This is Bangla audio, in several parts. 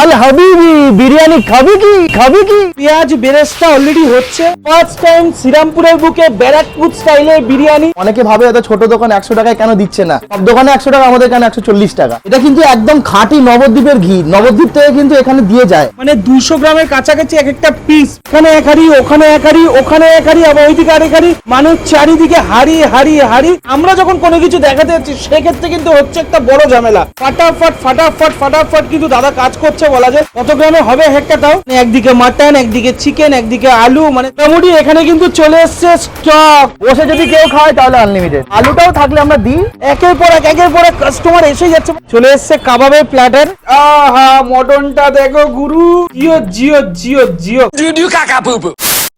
আল হাবিবি বিরিয়ানি খাবি কি? খাবি কি? পেঁয়াজ বেরেস্তা অলরেডি হচ্ছে। ফার্স্ট টাইম শ্রীরামপুরের বুকে ব্যারাকপুর স্টাইলে বিরিয়ানি। অনেকে ভাবে এত ছোট দোকান একশো টাকায় কেন দিচ্ছে না? সব দোকানে একশো টাকা আমাদের একশো চল্লিশ টাকা। এটা কিন্তু একদম খাঁটি নবদ্বীপের ঘি। নবদ্বীপ থেকে কিন্তু এখানে দিয়ে যায়। মানে দুশো গ্রামের কাছাকাছি এক একটা পিস এখানে এক হাড়ি ওখানে এক হাড়ি ওখানে এক হাড়ি আবার ওইদিকে আরেক হাড়ি। মানুষ চারিদিকে হাড়ি হাড়ি হাড়ি। আমরা যখন কোনো কিছু দেখাতে যাচ্ছি সেক্ষেত্রে কিন্তু হচ্ছে একটা বড় ঝামেলা। ফাটাফট ফাটাফট ফাটাফট কিন্তু দাদা কাজ করছে বলা যায়। কত গ্রামে হবে হেক্কাটাও মানে একদিকে মাটন একদিকে চিকেন একদিকে আলু মানে মোটামুটি এখানে কিন্তু চলে এসছে স্টক বসে যদি কেউ খায় তাহলে আনলিমিটেড আলুটাও থাকলে আমরা দিই। একের পর এক, একের পর এক কাস্টমার এসে যাচ্ছে। চলে এসছে কাবাবের প্ল্যাটার আহা মটনটা দেখো গুরু। জিও জিও জিও জিও।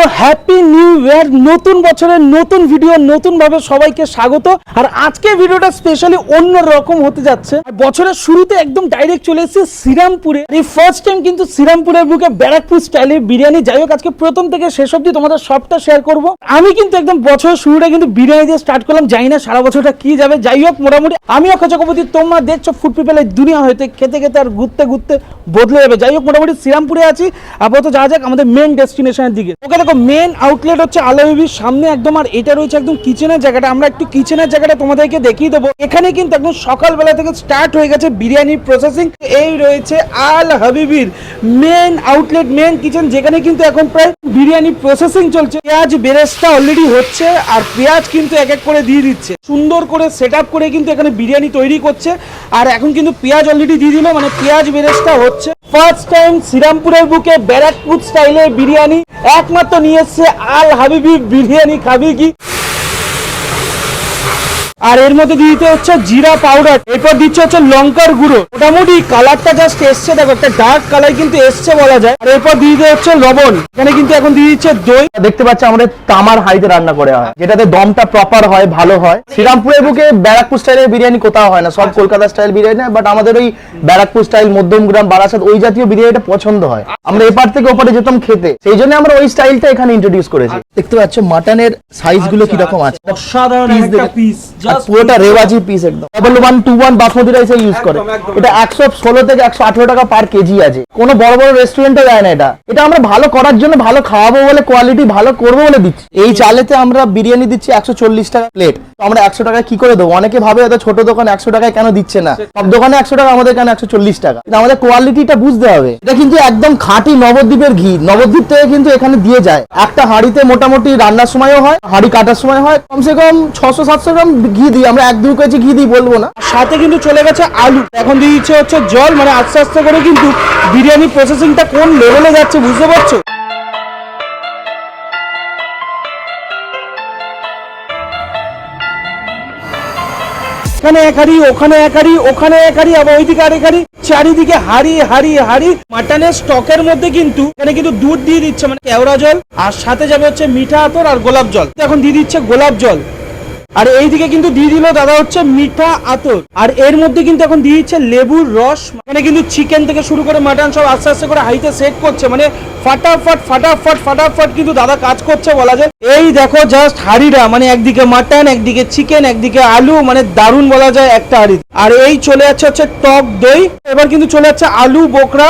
তো হ্যাপি নিউ ইয়ার নতুন বছরের নতুন ভিডিও নতুন ভাবে সবাইকে স্বাগত। আর আজকে ভিডিওটা স্পেশালি অন্য রকম হতে যাচ্ছে। বছরের শুরুতে একদম ডাইরেক্ট চলে এসেছে শ্রীরামপুরে। এই ফার্স্ট টাইম কিন্তু শ্রীরামপুরের বুকে ব্যারাকপুর স্টাইলে বিরিয়ানি। যাই হোক, আজকে প্রথম থেকে শেষ অব্দি তোমাদের সবটা শেয়ার করব। আমি কিন্তু একদম বছরের শুরুটা কিন্তু বিরিয়ানি দিয়ে স্টার্ট করলাম। জানি না সারা বছরটা কি যাবে। যাই হোক, মোটামুটি আমি অক্ষয় চক্রবর্তী তোমরা দেখছ ফুড পিপেলের দুনিয়া হইতে খেতে খেতে আর ঘুরতে ঘুরতে বদলে যাবে। যাই হোক, মোটামুটি শ্রীরামপুরে আছি। আপাতত যা যাক আমাদের মেন ডেস্টিনেশনের দিকে। ওকে দেখো মেন আউটলেট হচ্ছে আলাবিবির সামনে একদম আর এটা রয়েছে একদম কিচেনের জায়গাটা। আমরা একটু কিচেনের জায়গাটা তোমাদেরকে দেখিয়ে দেবো। এখানে কিন্তু একদম সকালবেলা থেকে স্টার্ট হয়ে গেছে বিরিয়ানির প্রসেসিং এই রয়েছে আল হাবিবির মেন আউটলেট মেন কিচেন যেখানে কিন্তু এখন প্রায় বিরিয়ানি প্রসেসিং চলছে। পেঁয়াজ বেরেস্তা অলরেডি হচ্ছে আর পেঁয়াজ কিন্তু এক এক করে দিয়ে দিচ্ছে। সুন্দর করে সেট করে কিন্তু এখানে বিরিয়ানি তৈরি করছে। আর এখন কিন্তু পেঁয়াজ অলরেডি দিয়ে দিল মানে পেঁয়াজ বেরেস্তা হচ্ছে। ফার্স্ট টাইম শ্রীরামপুরের বুকে ব্যারাকপুর স্টাইলে বিরিয়ানি একমাত্র নিয়ে এসছে আল হাবিবি বিরিয়ানি খাবি কি আর এর মধ্যে দিয়ে দিতে হচ্ছে জিরা পাউডার এরপর দিচ্ছে হচ্ছে লঙ্কার গুঁড়ো। মোটামুটি কালারটা জাস্ট এসছে দেখো একটা ডার্ক কালার কিন্তু এসছে বলা যায়। আর এরপর দিয়ে দিতে হচ্ছে লবণ। এখানে কিন্তু এখন দিয়ে দিচ্ছে দই। দেখতে পাচ্ছি আমাদের তামার হাড়িতে রান্না করে হয় যেটাতে দমটা প্রপার হয় ভালো হয়। শ্রীরামপুরের বুকে ব্যারাকপুর স্টাইলের বিরিয়ানি কোথাও হয় না সব কলকাতা স্টাইল বিরিয়ানি বাট আমাদের ওই ব্যারাকপুর স্টাইল মধ্যমগ্রাম বারাসাত ওই জাতীয় বিরিয়ানিটা পছন্দ হয়। আমরা এপার থেকে ওপারে যেতাম খেতে সেই জন্য আমরা ওই স্টাইলটা এখানে ইন্ট্রোডিউস করেছি। দেখতে পাচ্ছ মাটনের সাইজগুলো কীরকম আছে? অসাধারণ পিস পুরোটা রেওয়াজি পিস একদম। Double one two one basmati রাইসে use করে। এটা একশো ষোলো থেকে একশো আঠেরো টাকা পার কেজি আছে। কোনো বড় বড় রেস্টুরেন্টে দেয় না এটা। এটা আমরা ভালো করার জন্য ভালো খাওয়াবো বলে কোয়ালিটি ভালো করব বলে দিচ্ছি। এই চালেতে আমরা বিরিয়ানি দিচ্ছি একশো চল্লিশ টাকা প্লেট আমরা একশো টাকা কি করে দেবো? অনেকে ভাবে এত ছোট দোকান একশো টাকায় কেন দিচ্ছে না? সব দোকানে একশো টাকা আমাদের কেন একশো চল্লিশ টাকা? আমাদের কোয়ালিটিটা বুঝতে হবে। এটা কিন্তু একদম খাঁটি নবদ্বীপের ঘি। নবদ্বীপ থেকে কিন্তু এখানে দিয়ে যায়। একটা হাঁড়িতে মোটামুটি রান্নার সময়ও হয় হাঁড়ি কাটার সময় হয়। কমসে কম ছশো সাতশো গ্রাম ঘি দিই, আমরা এক দুই কেজি ঘি দিই, বলব না। সাথে কিন্তু চলে গেছে আলু। এখন দিয়ে দিচ্ছে হচ্ছে জল মানে আস্তে আস্তে করে কিন্তু বিরিয়ানি প্রসেসিংটা কোন লেভেলে যাচ্ছে বুঝতে পারছ? এখানে এক হাড়ি, ওখানে এক হাড়ি, ওখানে এক হাড়ি, আবার ওইদিকে আরেক হাড়ি। চারিদিকে হাড়ি হাড়ি হাড়ি। মাটনের স্টকের মধ্যে কিন্তু এখানে কিন্তু দুধ দিয়ে দিচ্ছে মানে কেওড়া জল। আর সাথে যাবে হচ্ছে মিঠা আতর আর গোলাপ জল। এখন দিয়ে দিচ্ছে গোলাপ জল। আর এইদিকে কিন্তু দিয়ে দিল দাদা হচ্ছে মিঠা আতর। আর এর মধ্যে কিন্তু এখন দিয়ে দিচ্ছে লেবুর রস মানে কিন্তু চিকেন থেকে শুরু করে মাটন সব আস্তে আস্তে করে হাইতে সেট করছে মানে ফাটাফট ফাটাফট ফাটাফট কিন্তু দাদা কাজ করছে বলা যায়। এই দেখো জাস্ট হাড়িটা মানে একদিকে মাটন একদিকে চিকেন একদিকে আলু মানে দারুণ বলা যায় একটা হাড়ি আর এই চলে যাচ্ছে হচ্ছে টক দই, এবার কিন্তু চলে যাচ্ছে আলু বোকরা।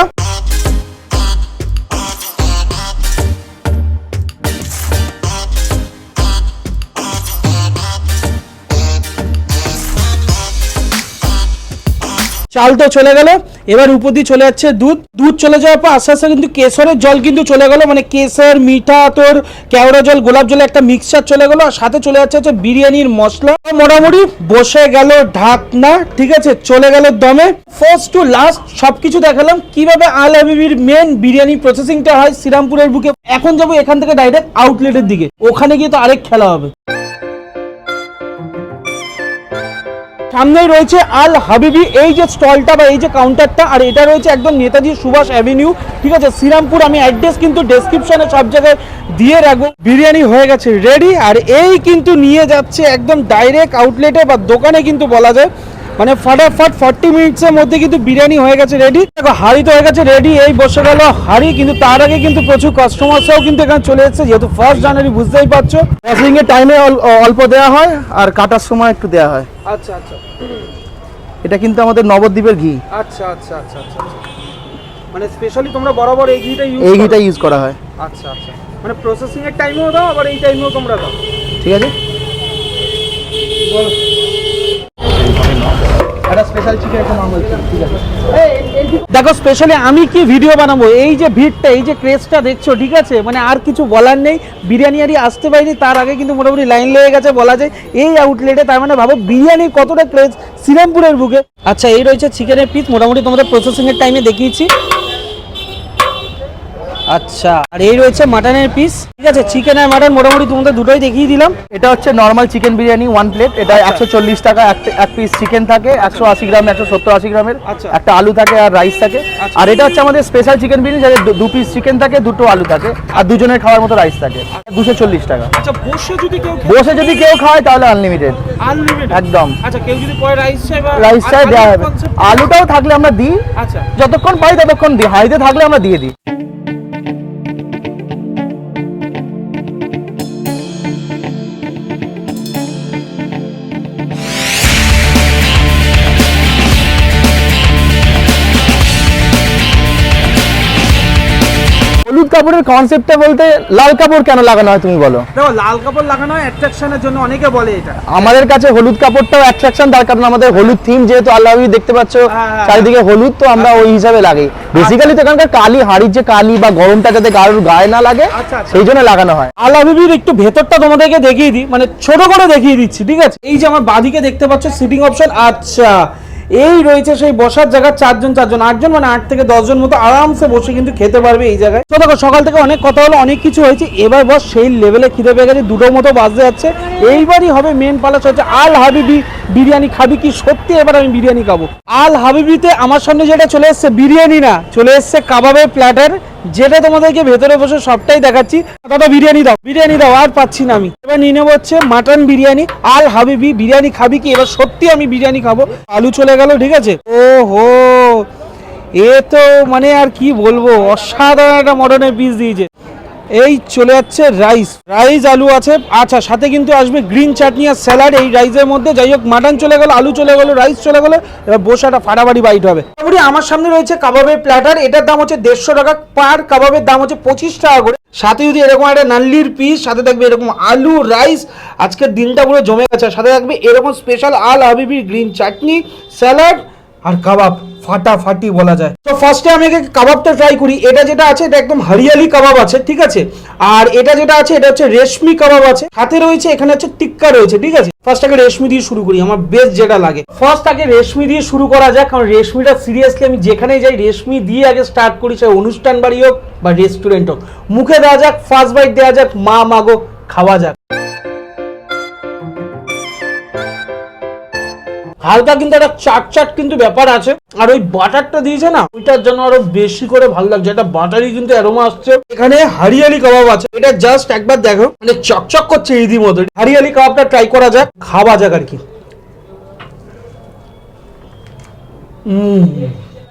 চাল তো চলে গেল, এবার উপর দিয়ে চলে যাচ্ছে দুধ। দুধ চলে যাওয়ার পর আস্তে আস্তে কিন্তু কেশরের জল কিন্তু চলে গেল মানে কেশর, মিঠা, তোর কেওড়া জল, গোলাপ জল একটা মিক্সচার চলে গেল, আর সাথে চলে যাচ্ছে হচ্ছে বিরিয়ানির মশলা। মোটামুটি বসে গেল ঢাকনা, ঠিক আছে? চলে গেল দমে। ফার্স্ট টু লাস্ট সবকিছু দেখালাম, কীভাবে আল হাবিবির মেন বিরিয়ানি প্রসেসিংটা হয় শ্রীরামপুরের বুকে। এখন যাব এখান থেকে ডাইরেক্ট আউটলেটের দিকে। ওখানে গিয়ে তো আরেক খেলা হবে। সামনেই রয়েছে আল হাবিবি। এই যে স্টলটা বা এই যে কাউন্টারটা আর এটা রয়েছে একদম নেতাজি সুভাষ অ্যাভিনিউ ঠিক আছে, শ্রীরামপুর আমি অ্যাড্রেস কিন্তু ডেসক্রিপশনে সব জায়গায় দিয়ে রাখব। বিরিয়ানি হয়ে গেছে রেডি আর এই কিন্তু নিয়ে যাচ্ছে একদম ডাইরেক্ট আউটলেটে বা দোকানে কিন্তু বলা যায়। মানে ফটাফট ফর্টি মিনিটসের মধ্যে কিন্তু বিরিয়ানি হয়ে গেছে রেডি দেখো হাড়ি তো হয়ে গেছে রেডি এই বসে গেল হাড়ি কিন্তু তার আগে কিন্তু প্রচুর কাস্টমার্সরাও কিন্তু এখানে চলে এসেছে যেহেতু ফার্স্ট জানুয়ারি বুঝতেই পারছ। প্রসেসিং এর টাইমে অল্প দেওয়া হয় আর কাটার সময় একটু দেওয়া হয়। আচ্ছা আচ্ছা। এটা কিন্তু আমাদের নবদ্বীপের ঘি। আচ্ছা আচ্ছা আচ্ছা আচ্ছা মানে স্পেশালি তোমরা বরাবর এই ঘিটা ইউজ এই ঘিটা ইউজ করা হয়। আচ্ছা আচ্ছা। মানে প্রসেসিং এর টাইমেও দাও আবার এই টাইমেও তোমরা দাও। ঠিক আছে? একটা দেখো স্পেশালি আমি কি ভিডিও বানাবো? এই যে ভিড়টা এই যে ক্রেজটা দেখছ ঠিক আছে? মানে আর কিছু বলার নেই। বিরিয়ানি আরই আসতে পারিনি তার আগে কিন্তু মোটামুটি লাইন লেগে গেছে বলা যায়। এই আউটলেটে তার মানে ভাবো বিরিয়ানি কতটা ক্রেজ শ্রীরামপুরের বুকে। আচ্ছা এই রয়েছে চিকেনের পিস মোটামুটি তোমাদের প্রসেসিং এর টাইমে দেখিয়েছি। আচ্ছা আর এই রয়েছে মাটনের পিস ঠিক আছে চিকেন আর মাটন মোটামুটি তোমাদের দুটোই দেখিয়ে দিলাম। এটা হচ্ছে normal chicken biryani one plate এটা একশো চল্লিশ টাকা এক- এক পিস চিকেন থাকে একশো আশি গ্রাম একশো সত্তর আশি গ্রামের। আচ্ছা। একটা আলু থাকে আর রাইস থাকে। আচ্ছা। আর এটা হচ্ছে আমাদের স্পেশাল চিকেন বিরিয়ানি যাতে দু- দু পিস চিকেন থাকে দুটো আলু থাকে আর দুজনের খাওয়ার মতো রাইস থাকে। দুশো চল্লিশ টাকা। আচ্ছা বসে যদি কেউ বসে যদি কেউ খায় তাহলে আনলিমিটেড আনলিমিটেড একদম। আচ্ছা কেউ যদি কয় রাইস চাই রাইস চাই দেওয়া হবে। আলুটাও থাকলে আমরা দিই। আচ্ছা। যতক্ষণ পাই ততক্ষণ দিই। হাইতে থাকলে আমরা দিয়ে দিই। কাপড়ের কনসেপ্টটা বলতে লাল কাপড় কেন লাগানো হয় তুমি বলো? দেখো লাল কাপড় লাগানো হয় অ্যাট্রাকশনের জন্য অনেকে বলে এটা। আমাদের কাছে হলুদ কাপড়টাও অ্যাট্রাকশন তার কারণ আমাদের হলুদ থিম যেহেতু আল্লাহ দেখতে পাচ্ছ হ্যাঁ। চারিদিকে হলুদ তো আমরা ওই হিসাবে লাগাই। বেসিক্যালি তো এখানকার কালি হাড়ির যে কালি বা গরমটা যাতে কারোর গায়ে না লাগে আচ্ছা, আচ্ছা। সেই জন্য লাগানো হয়। আল হাবিবির একটু ভেতরটা তোমাদেরকে দেখিয়ে দিই মানে ছোট করে দেখিয়ে দিচ্ছি ঠিক আছে? এই যে আমার বাদিকে দেখতে পাচ্ছ সিটিং অপশন আচ্ছা। এই রয়েছে সেই বসার জায়গা, চারজন চারজন, আটজন মানে আট থেকে দশজন মতো আরামসে বসে কিন্তু খেতে পারবে এই জায়গায়। তো দেখো, সকাল থেকে অনেক কথা হলো, অনেক কিছু হয়েছে, এবার বস সেই লেভেলে খিদে পেয়ে গেছে দুটো মতো বাজতে যাচ্ছে। এইবারই হবে মেন পালাস হচ্ছে আল হাবিবি বিরিয়ানি খাবি কি সত্যি এবার আমি বিরিয়ানি খাব। আল হাবিবিতে আমার সামনে যেটা চলে এসছে, বিরিয়ানি না, চলে এসছে কাবাবের প্ল্যাটার যেটা তোমাদেরকে ভেতরে বসে সবটাই দেখাচ্ছি। দাদা, বিরিয়ানি দাও। বিরিয়ানি দাও, আর পাচ্ছি না আমি। এবার নিয়ে নেব হচ্ছে মাটন বিরিয়ানি আল হাবিবি বিরিয়ানি খাবি কি? এবার সত্যি আমি বিরিয়ানি খাব। আলু চলে গেল, ঠিক আছে? ও হো এ তো মানে আর কি বলব, অসাধারণ একটা মটনের পিস দিয়েছে। এই চলে যাচ্ছে রাইস। রাইস, আলু আছে। আচ্ছা সাথে কিন্তু আসবে গ্রিন চাটনি আর স্যালাড এই রাইসের মধ্যে। যাই হোক, মাটন চলে গেল, আলু চলে গেল, রাইস চলে গেল। এবার বসে একটা ফাটাফাটি বাইট হবে। আমার সামনে রয়েছে কাবাবের প্ল্যাটার এটার দাম হচ্ছে দেড়শো টাকা পার কাবাবের দাম হচ্ছে পঁচিশ টাকা করে। সাথে যদি এরকম একটা নাল্লির পিস সাথে থাকবে এরকম আলু, রাইস, আজকের দিনটা পুরো জমে গেছে। সাথে থাকবে এরকম স্পেশাল আল হাবিবি গ্রিন চাটনি, স্যালাড আর কাবাব। ফাটাফাটি বলা যায়। তো ফার্স্টে আমি কাবাবটা ট্রাই করি। এটা যেটা আছে, এটা একদম হরিয়ালি কাবাব আছে, ঠিক আছে? আর এটা যেটা আছে, এটা হচ্ছে রেশমি কাবাব আছে। হাতে রয়েছে, এখানে হচ্ছে টিক্কা রয়েছে, ঠিক আছে? ফার্স্ট আগে রেশমি দিয়ে শুরু করি, আমার বেস্ট যেটা লাগে। ফার্স্ট আগে রেশমি দিয়ে শুরু করা যাক, কারণ রেশমিটা সিরিয়াসলি আমি যেখানে যাই, রেশমি দিয়ে আগে স্টার্ট করি, সে অনুষ্ঠান বাড়ি হোক বা রেস্টুরেন্ট হোক। মুখে দেওয়া যাক ফার্স্ট বাইট দেওয়া যাক, মা মাগো খাওয়া যাক। হালকা কিন্তু একটা চাট চাট কিন্তু ব্যাপার আছে। আর ওই বাটারটা দিয়েছে না ওইটার জন্য আরও বেশি করে ভালো লাগছে। এটা বাটারই কিন্তু অ্যারোমা আসছে। এখানে হারিয়ালি কাবাব আছে। এটা জাস্ট একবার দেখো। মানে চকচক করছে মতো হারিয়ালি কাবাবটা ট্রাই করা যাক। খাওয়া যাক আর কি। উম,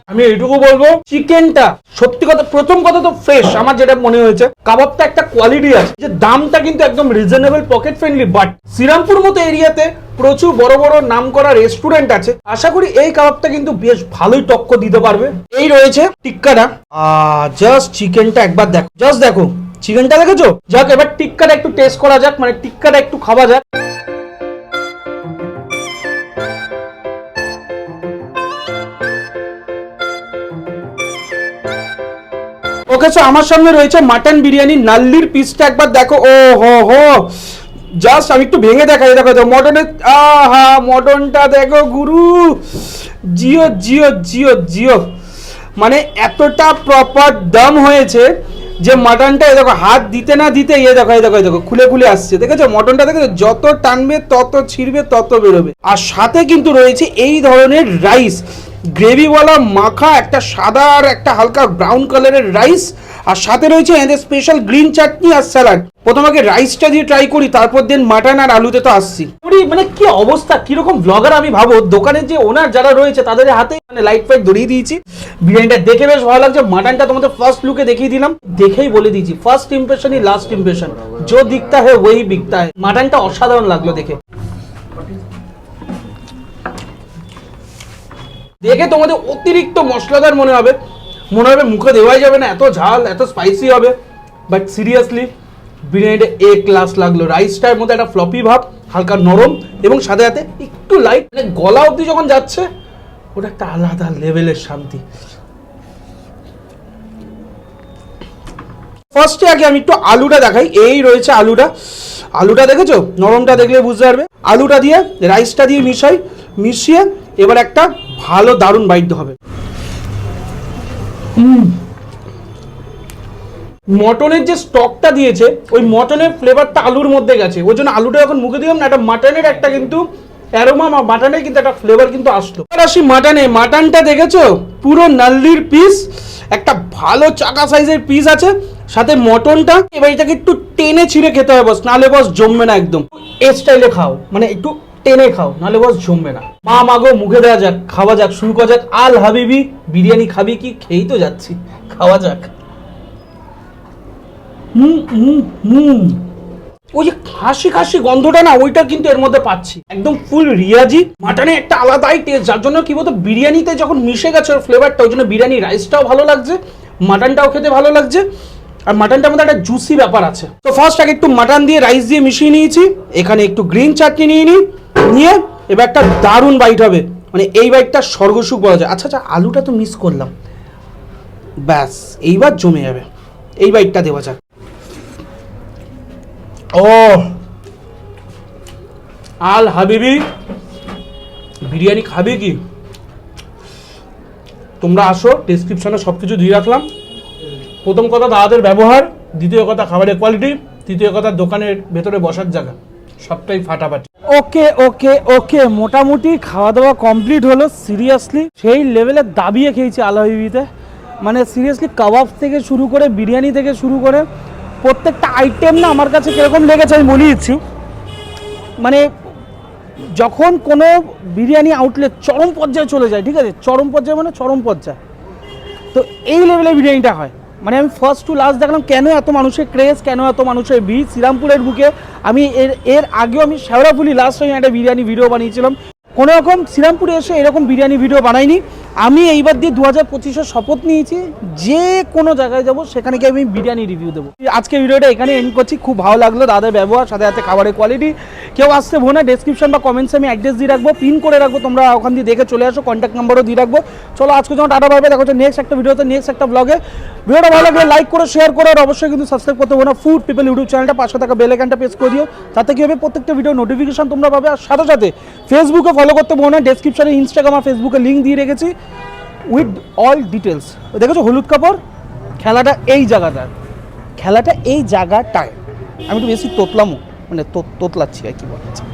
আমি এইটুকু বলব চিকেনটা সত্যি কথা, প্রথম কথা তো ফ্রেশ আমার যেটা মনে হয়েছে, কাবাবটা একটা কোয়ালিটি আছে, যে দামটা কিন্তু একদম reasonable pocket friendly but Serampore মতো এরিয়াতে প্রচুর বড় বড় নাম করা রেস্টুরেন্ট আছে। আশা করি এই কাবাবটা কিন্তু বেশ ভালোই টক্কর দিতে পারবে। এই রয়েছে টিক্কাটা। জাস্ট চিকেনটা একবার দেখো। জাস্ট দেখো। চিকেনটা দেখেছ? যাক, এবার টিক্কাটা একটু টেস্ট করা যাক মানে টিক্কাটা একটু খাওয়া যাক। ওকে সো আমার সামনে রয়েছে মাটন বিরিয়ানি, নাল্লির পিসটা একবার দেখো। ও হো হো। জাস্ট আমি একটু ভেঙে দেখাই, দেখো তো, মটনের আহা, মটনটা দেখো গুরু। জিও জিও জিও জিও। মানে এতটা প্রপার দম হয়েছে যে মাটনটা দেখো, হাত দিতে না দিতে ইয়ে দেখো এই দেখো দেখো, খুলে খুলে আসছে। দেখেছ? মটনটা দেখেছ? যত টানবে, তত ছিঁড়বে, তত বেরোবে। আর সাথে কিন্তু রয়েছে এই ধরনের রাইস গ্রেভিওয়ালা মাখা, একটা সাদা আর একটা হালকা ব্রাউন কালারের রাইস আর সাথে রয়েছে এদের স্পেশাল গ্রিন চাটনি আর স্যালাড প্রথম রাইসটা দিয়ে ট্রাই করি, তারপর দিন মাটন আর আলুতে তো আসছি। মানে কি অবস্থা? কীরকম ব্লগার আমি ভাবো? দোকানের যে ওনার যারা রয়েছে, তাদের হাতে মানে লাইট ফাইট ধরিয়ে দিয়েছি। বিরিয়ানিটা দেখে বেশ ভালো লাগছে। মাটনটা তোমাদের ফার্স্ট লুকে দেখিয়ে দিলাম। দেখেই বলে দিয়েছি ফার্স্ট ইমপ্রেশনই লাস্ট ইমপ্রেশন যো দিকটা হে ওই বিকতা হে মাটনটা অসাধারণ লাগল দেখে। দেখে তোমাদের অতিরিক্ত মশলাদার মনে হবে। মনে হবে মুখে দেওয়াই যাবে না, এত ঝাল, এত স্পাইসি হবে। বাট সিরিয়াসলি বিরিয়ানিটা এ ক্লাস লাগল। রাইসটার মধ্যে একটা ফ্লপি ভাব, হালকা নরম এবং সাথে সাথে একটু লাইট মানে গলা অবধি যখন যাচ্ছে, ওটা একটা আলাদা লেভেলের শান্তি। ফার্স্টে আগে আমি একটু আলুটা দেখাই। এই রয়েছে আলুটা। আলুটা দেখেছ? নরমটা দেখলে বুঝতে পারবে। আলুটা দিয়ে রাইসটা দিয়ে মিশাই, মিশিয়ে এবার একটা ভালো দারুণ বাইট হবে। মটনের যে স্টকটা দিয়েছে, ওই মটনের ফ্লেভারটা আলুর মধ্যে গেছে। ওই জন্য আলুটা যখন মুখে দিলাম না, একটা মাটনের একটা কিন্তু অ্যারোমা কিন্তু একটা ফ্লেভার কিন্তু আসলো। এবার আসি মাটনে মাটনটা দেখেছ? পুরো নাল্লির পিস একটা ভালো চাকা সাইজের পিস আছে, সাথে মটনটা। এবার এটাকে একটু টেনে ছিঁড়ে খেতে হবে বস, নাহলে বস জমবে না একদম। এ স্টাইলে খাও। মানে একটু টেনে খাও, নাহলে বস জমবে না। মা মাগো মুখে দেওয়া যাক, খাওয়া যাক, শুরু করা যাক। আল হাবিবি, বিরিয়ানি খাবি কি? খেয়েই তো যাচ্ছি। খাওয়া যাক। হুম হুম হুম ওই যে খাসি খাসি গন্ধটা না, ওইটা কিন্তু এর মধ্যে পাচ্ছি। একদম ফুল রিয়াজি। মাটনে একটা আলাদাই টেস্ট যার জন্য কি বলতো, বিরিয়ানিতে যখন মিশে গেছে ওর ফ্লেভারটা ওই জন্য বিরিয়ানি রাইসটাও ভালো লাগছে, মাটনটাও খেতে ভালো লাগছে। আর মাটনটার মধ্যে একটা জুসি ব্যাপার আছে। তো ফার্স্ট আগে একটু মাটন দিয়ে রাইস দিয়ে মিশিয়ে নিয়েছি, এখানে একটু গ্রিন চাটনি নিয়ে নিই নিয়ে এবার একটা দারুণ বাইট হবে। মানে এই বাইটটা স্বর্গসুখ বলা যায়। আচ্ছা আচ্ছা আলুটা তো মিস করলাম। ব্যাস, এইবার জমে যাবে। এই বাইটটা দেওয়া যাক। ও! আল হাবিবি, বিরিয়ানি খাবে কি? তোমরা আসো ডেসক্রিপশনে সব কিছু দিয়ে রাখলাম। প্রথম কথা দাদাদের ব্যবহার, দ্বিতীয় কথা খাবারের কোয়ালিটি তৃতীয় কথা দোকানের ভেতরে বসার জায়গা। সবটাই ফাটাফাটি। ওকে ওকে ওকে, মোটামুটি খাওয়া দাওয়া কমপ্লিট হলো সিরিয়াসলি সেই লেভেলে দাবিয়ে খেয়েছি আলহাবিবিতে মানে সিরিয়াসলি কাবাব থেকে শুরু করে, বিরিয়ানি থেকে শুরু করে, প্রত্যেকটা আইটেম না আমার কাছে কীরকম লেগেছে আমি বলে দিচ্ছি। মানে যখন কোনো বিরিয়ানি আউটলেট চরম পর্যায়ে চলে যায়, ঠিক আছে? চরম পর্যায়ে মানে চরম পর্যায়ে। তো এই লেভেলে বিরিয়ানিটা হয়। মানে আমি ফার্স্ট টু লাস্ট দেখলাম কেন এত মানুষের ক্রেজ কেন এত মানুষের ভিড়? শ্রীরামপুরের বুকে আমি এর এর আগেও আমি শেওড়াফুলি লাস্ট টাইম একটা বিরিয়ানি ভিডিও বানিয়েছিলাম। কোনো রকম শ্রীরামপুরে এসে এরকম বিরিয়ানি ভিডিও বানাইনি। আমি এইবার দিয়ে দু হাজার পঁচিশের শপথ নিয়েছি, যে কোনো জায়গায় যাব, সেখানে গিয়ে আমি বিরিয়ানি রিভিউ দেবো। আজকে ভিডিওটা এখানে এন্ড করছি, খুব ভালো লাগল দাদার ব্যবহার, সাথে সাথে খাবারের কোয়ালিটি কেউ আসতে ভোনা ডেসক্রিপশন বা কমেন্টসে আমি অ্যাড্রেস দিয়ে রাখব পিন করে রাখব, তোমরা ওখান দিয়ে দেখে চলে আসো কন্ট্যাক্ট নাম্বারও দিয়ে রাখব। চলো, আজকে যখন টাটা পাবে দেখো নেক্সট একটা ভিডিওতে নেক্সট একটা ব্লগে ভিডিওটা ভালো লাগলে লাইক করো শেয়ার করো, আর অবশ্যই কিন্তু সাবস্ক্রাইব করতে ভোনা ফুড পিপল ইউটিউব চ্যানেলটা পাশে থাকা বেল আইকনটা প্রেস করে দিও তাতে কি হবে প্রত্যেকটা ভিডিও নোটিফিকেশন তোমরা পাবে। আর সাথে সাথে ফেসবুকে ফলো করতে ভোনা ডেসক্রিপশনে ইনস্টাগ্রাম আর ফেসবুকে লিঙ্ক দিয়ে রেখেছি উইথ অল ডিটেলস দেখেছ হলুদ কাপড়? খেলাটা এই জায়গাটার খেলাটা এই জায়গাটায়। আমি একটু বেশি তোতলামও মানে তোতলাচ্ছি আর কি বলা যায়।